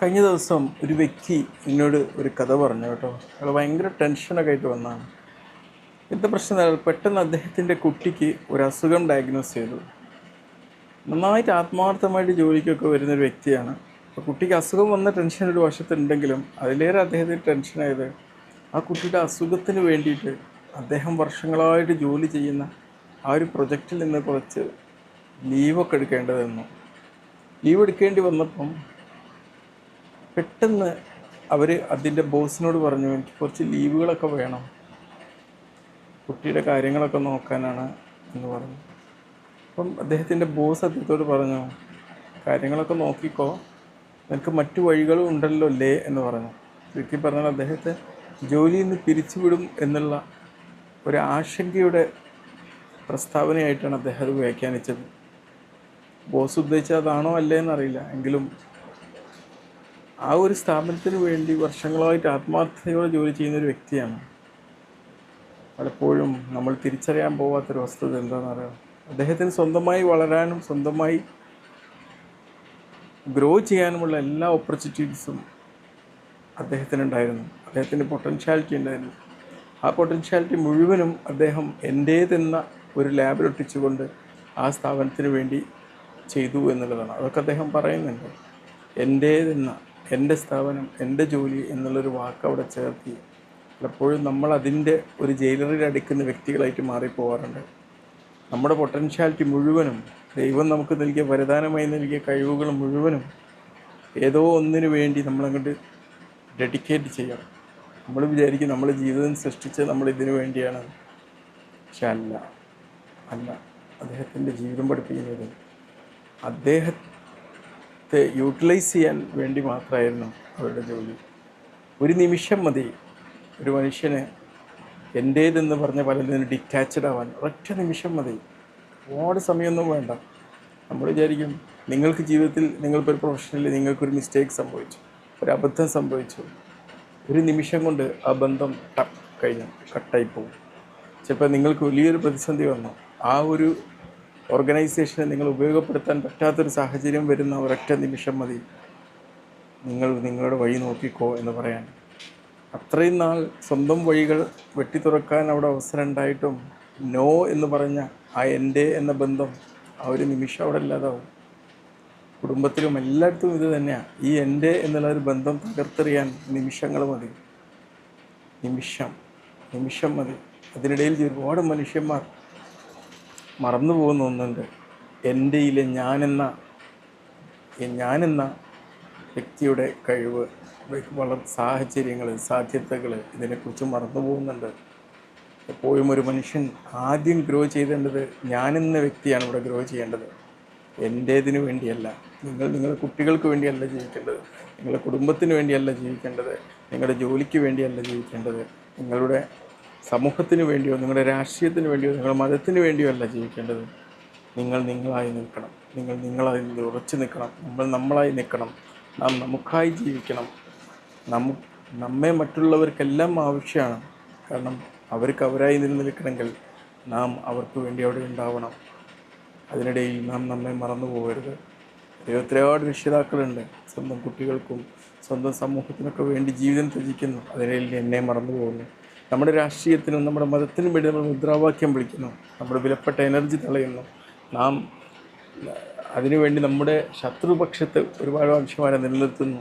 കഴിഞ്ഞ ദിവസം ഒരു വ്യക്തി എന്നോട് ഒരു കഥ പറഞ്ഞു കേട്ടോ. അയാൾ ഭയങ്കര ടെൻഷനൊക്കെ ആയിട്ട് വന്നതാണ് എന്താ പ്രശ്നം? പെട്ടെന്ന് അദ്ദേഹത്തിന്റെ കുട്ടിക്ക് ഒരു അസുഖം ഡയഗ്നോസ് ചെയ്തു. നന്നായിട്ട് ആത്മാർത്ഥമായിട്ട് ജോലിക്കൊക്കെ വരുന്നൊരു വ്യക്തിയാണ്. അപ്പോൾ കുട്ടിക്ക് അസുഖം വന്ന ടെൻഷൻ ഒരു വശത്തുണ്ടെങ്കിലും അതിലേറെ അദ്ദേഹത്തിന് ടെൻഷനായത് ആ കുട്ടിയുടെ അസുഖത്തിന് വേണ്ടിയിട്ട് അദ്ദേഹം വർഷങ്ങളായിട്ട് ജോലി ചെയ്യുന്ന ആ ഒരു പ്രൊജക്റ്റിൽ നിന്ന് കുറച്ച് ലീവൊക്കെ എടുക്കേണ്ടതെന്നു. ലീവ് എടുക്കേണ്ടി വന്നപ്പം പെട്ടെന്ന് അവർ അതിന്റെ ബോസിനോട് പറഞ്ഞു എനിക്ക് കുറച്ച് ലീവുകളൊക്കെ വേണം. കുട്ടിയുടെ കാര്യങ്ങളൊക്കെ നോക്കാനാണ് എന്ന് പറഞ്ഞു. അപ്പം അദ്ദേഹത്തിന്റെ ബോസ് അദ്ദേഹത്തോട് പറഞ്ഞു കാര്യങ്ങളൊക്കെ നോക്കിക്കോ. നിനക്ക് മറ്റു വഴികളും ഉണ്ടല്ലോ അല്ലേ എന്ന് പറഞ്ഞു. ചുരുക്കി പറഞ്ഞാൽ അദ്ദേഹത്തെ ജോലിയിൽ നിന്ന് പിരിച്ചുവിടും എന്നുള്ള ഒരു ആശങ്കയുടെ പ്രസ്താവനയായിട്ടാണ് അദ്ദേഹം അത് വ്യാഖ്യാനിച്ചത്. ബോസ് ഉദ്ദേശിച്ചത് അതാണോ അല്ലേ എന്നറിയില്ല. എങ്കിലും ആ ഒരു സ്ഥാപനത്തിന് വേണ്ടി വർഷങ്ങളായിട്ട് ആത്മാർത്ഥതയോടെ ജോലി ചെയ്യുന്ന ഒരു വ്യക്തിയാണ്. പലപ്പോഴും നമ്മൾ തിരിച്ചറിയാൻ പോവാത്തൊരു വസ്തുത എന്താണെന്ന് അറിയാം? അദ്ദേഹത്തിന് സ്വന്തമായി വളരാനും സ്വന്തമായി ഗ്രോ ചെയ്യാനുമുള്ള എല്ലാ ഓപ്പർച്യൂണിറ്റീസും അദ്ദേഹത്തിനുണ്ടായിരുന്നു. അദ്ദേഹത്തിന്റെ പൊട്ടൻഷ്യാലിറ്റി ഉണ്ടായിരുന്നു. ആ പൊട്ടൻഷ്യാലിറ്റി മുഴുവനും അദ്ദേഹം എന്റേതെന്ന ഒരു ലാബിലൊട്ടിച്ചുകൊണ്ട് ആ സ്ഥാപനത്തിന് വേണ്ടി ചെയ്തു എന്നുള്ളതാണ്. അതൊക്കെ അദ്ദേഹം പറയുന്നുണ്ട്. എന്റേതെന്ന എന്റെ സ്ഥാപനം എന്റെ ജോലി എന്നുള്ളൊരു വാക്ക് അവിടെ ചേർത്തി പലപ്പോഴും നമ്മൾ അതിന്റെ ഒരു ജയിലറിൽ അടിക്കുന്ന വ്യക്തികളായിട്ട് മാറിപ്പോവാറുണ്ട്. നമ്മുടെ പൊട്ടൻഷ്യാലിറ്റി മുഴുവനും ദൈവം നമുക്ക് നൽകിയ വരദാനമായി നൽകിയ കഴിവുകൾ മുഴുവനും ഏതോ ഒന്നിനു വേണ്ടി നമ്മളങ്ങോട്ട് ഡെഡിക്കേറ്റ് ചെയ്യണം. നമ്മൾ വിചാരിക്കും നമ്മൾ ജീവിതം സൃഷ്ടിച്ച് നമ്മൾ ഇതിനു വേണ്ടിയാണ്. പക്ഷെ അല്ല. അല്ല. അദ്ദേഹത്തിന്റെ ജീവിതം പഠിപ്പിക്കുന്നത് അദ്ദേഹത്തെ യൂട്ടിലൈസ് ചെയ്യാൻ വേണ്ടി മാത്രമായിരുന്നു അവരുടെ ജോലി. ഒരു നിമിഷം മതി ഒരു മനുഷ്യന് എന്റേതെന്ന് പറഞ്ഞ പലതിനും ഡിറ്റാച്ച്ഡ് ആവാൻ. ഒറ്റ നിമിഷം മതി. ഒരുപാട് സമയമൊന്നും വേണ്ട. നമ്മൾ വിചാരിക്കും നിങ്ങൾക്ക് ജീവിതത്തിൽ നിങ്ങൾക്കൊരു പ്രൊഫഷനിൽ നിങ്ങൾക്കൊരു മിസ്റ്റേക്ക് സംഭവിച്ചു. ഒരു അബദ്ധം സംഭവിച്ചു. ഒരു നിമിഷം കൊണ്ട് ആ ബന്ധം ടക്ക് കഴിഞ്ഞു. കട്ടായി പോകും ചിലപ്പോൾ നിങ്ങൾക്ക് വലിയൊരു പ്രതിസന്ധി വന്നു. ആ ഒരു ഓർഗനൈസേഷനെ നിങ്ങൾ ഉപയോഗപ്പെടുത്താൻ പറ്റാത്തൊരു സാഹചര്യം വരുന്ന ഒരൊറ്റ നിമിഷം മതി. നിങ്ങൾ നിങ്ങളുടെ വഴി നോക്കിക്കോ എന്ന് പറയാൻ. അത്രയും നാൾ സ്വന്തം വഴികൾ വെട്ടി തുറക്കാൻ അവിടെ അവസരം ഉണ്ടായിട്ടും നോ എന്ന് പറഞ്ഞ ആ എന്റെ എന്ന ബന്ധം ആ ഒരു നിമിഷം അവിടെ ഇല്ലാതാവും. കുടുംബത്തിലും എല്ലായിടത്തും ഇത് തന്നെയാണ് ഈ എന്റെ എന്നുള്ള ഒരു ബന്ധം തകർത്തെറിയാൻ നിമിഷങ്ങൾ മതി. നിമിഷം. നിമിഷം മതി. അതിനിടയിൽ ഒരുപാട് മനുഷ്യന്മാർ മറന്നു പോകുന്ന ഒന്നുണ്ട്. എന്റെയിലെ ഞാനെന്ന ഞാനെന്ന വ്യക്തിയുടെ കഴിവ് വളർ സാഹചര്യങ്ങൾ സാധ്യതകൾ ഇതിനെക്കുറിച്ച് മറന്നു പോകുന്നുണ്ട്. എപ്പോഴും ഒരു മനുഷ്യൻ ആദ്യം ഗ്രോ ചെയ്തേണ്ടത് ഞാനെന്ന വ്യക്തിയാണ് ഇവിടെ ഗ്രോ ചെയ്യേണ്ടത്. എന്റേതിന് വേണ്ടിയല്ല. നിങ്ങൾ നിങ്ങളുടെ കുട്ടികൾക്ക് വേണ്ടിയല്ല ജീവിക്കേണ്ടത്. നിങ്ങളുടെ കുടുംബത്തിന് വേണ്ടിയല്ല ജീവിക്കേണ്ടത്. നിങ്ങളുടെ ജോലിക്ക് വേണ്ടിയല്ല ജീവിക്കേണ്ടത്. നിങ്ങളുടെ സമൂഹത്തിന് വേണ്ടിയോ നിങ്ങളുടെ രാഷ്ട്രീയത്തിന് വേണ്ടിയോ നിങ്ങളുടെ മതത്തിന് വേണ്ടിയോ അല്ല ജീവിക്കേണ്ടത്. നിങ്ങൾ നിങ്ങളായി നിൽക്കണം. നിങ്ങൾ നിങ്ങളായി ഉറച്ചു നിൽക്കണം. നമ്മൾ നമ്മളായി നിൽക്കണം. നാം നമുക്കായി ജീവിക്കണം. നമു നമ്മെ മറ്റുള്ളവർക്കെല്ലാം ആവശ്യമാണ്. കാരണം അവർക്ക് അവരായി നിലനിൽക്കണമെങ്കിൽ നാം അവർക്ക് വേണ്ടി അവിടെ ഉണ്ടാവണം. അതിനിടയിൽ നാം നമ്മെ മറന്നു പോകരുത്. ഒരുപാട് രക്ഷിതാക്കളുണ്ട്. സ്വന്തം കുട്ടികൾക്കും സ്വന്തം സമൂഹത്തിനൊക്കെ വേണ്ടി ജീവിതം ത്യജിക്കുന്നു. അതിനിടയിൽ എന്നെ മറന്നു പോകുന്നു. നമ്മുടെ രാഷ്ട്രീയത്തിനും നമ്മുടെ മതത്തിനും വേണ്ടി നമ്മൾ മുദ്രാവാക്യം വിളിക്കുന്നു. നമ്മുടെ വിലപ്പെട്ട എനർജി തളയുന്നു നാം അതിനുവേണ്ടി നമ്മുടെ ശത്രുപക്ഷത്ത് ഒരുപാട് മനുഷ്യന്മാരെ നിലനിർത്തുന്നു.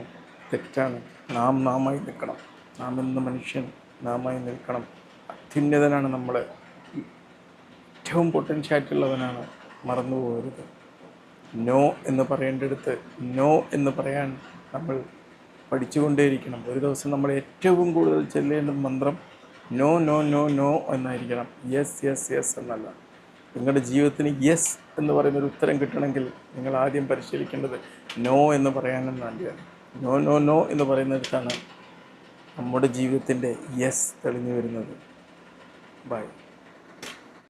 തെറ്റാണ്. നാം നാമായി നിൽക്കണം. നാം എന്ന മനുഷ്യൻ നാമായി നിൽക്കണം. അത്യുന്നതനാണ് നമ്മൾ ഏറ്റവും പൊട്ടൻഷ്യായിട്ടുള്ളവനാണ് മറന്നു പോകരുത്. നോ എന്ന് പറയേണ്ടടുത്ത് നോ എന്ന് പറയാൻ നമ്മൾ പഠിച്ചുകൊണ്ടേയിരിക്കണം. ഒരു ദിവസം നമ്മൾ ഏറ്റവും കൂടുതൽ ചെല്ലേണ്ട മന്ത്രം നോ നോ നോ നോ എന്നായിരിക്കണം. യെസ് യെസ് യെസ് എന്നല്ല. നിങ്ങളുടെ ജീവിതത്തിന് യെസ് എന്ന് പറയുന്ന ഒരു ഉത്തരം കിട്ടണമെങ്കിൽ നിങ്ങൾ ആദ്യം പരിശീലിക്കേണ്ടത് നോ എന്ന് പറയാനും വേണ്ടിയാണ് നോ നോ നോ എന്ന് പറയുന്നിടത്താണ് നമ്മുടെ ജീവിതത്തിന്റെ യെസ് തെളിഞ്ഞു വരുന്നത്. ബൈ